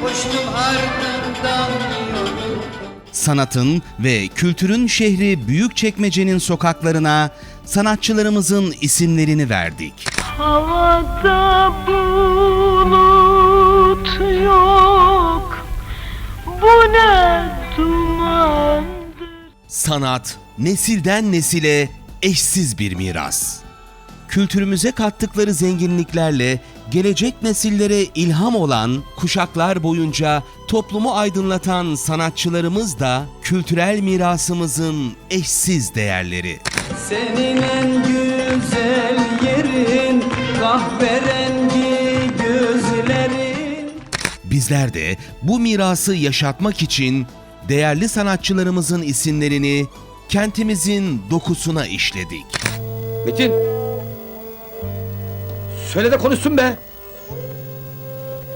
koştum ardından Sanatın ve kültürün şehri Büyükçekmece'nin sokaklarına sanatçılarımızın isimlerini verdik. Havada bulut yok Bu ne dumandır Sanat nesilden nesile eşsiz bir miras. Kültürümüze kattıkları zenginliklerle gelecek nesillere ilham olan, kuşaklar boyunca toplumu aydınlatan sanatçılarımız da kültürel mirasımızın eşsiz değerleri. Senin en güzel yerin kahverengi gözlerin Bizler de bu mirası yaşatmak için değerli sanatçılarımızın isimlerini kentimizin dokusuna işledik. Metin. Söyle de konuşsun be.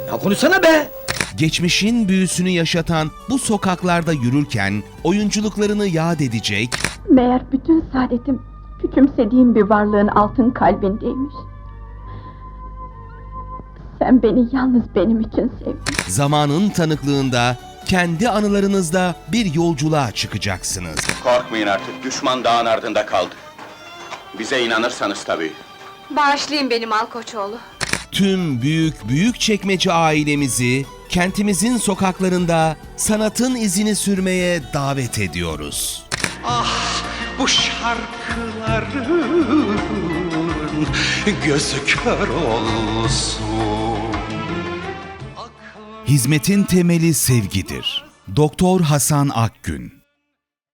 Ya konuşsana be. Geçmişin büyüsünü yaşatan bu sokaklarda yürürken oyunculuklarını yad edecek, Meğer bütün saadetim küçümsediğim bir varlığın altın kalbindeymiş. Sen beni yalnız benim için sevdin. zamanın tanıklığında kendi anılarınızda bir yolculuğa çıkacaksınız. Korkmayın artık, düşman dağın ardında kaldı. Bize inanırsanız tabii. Bağışlayın beni Malkoçoğlu. Tüm büyük büyük çekmece ailemizi kentimizin sokaklarında sanatın izini sürmeye davet ediyoruz. bu şarkıların gözü kör olsun. Hizmetin temeli sevgidir. Doktor Hasan Akgün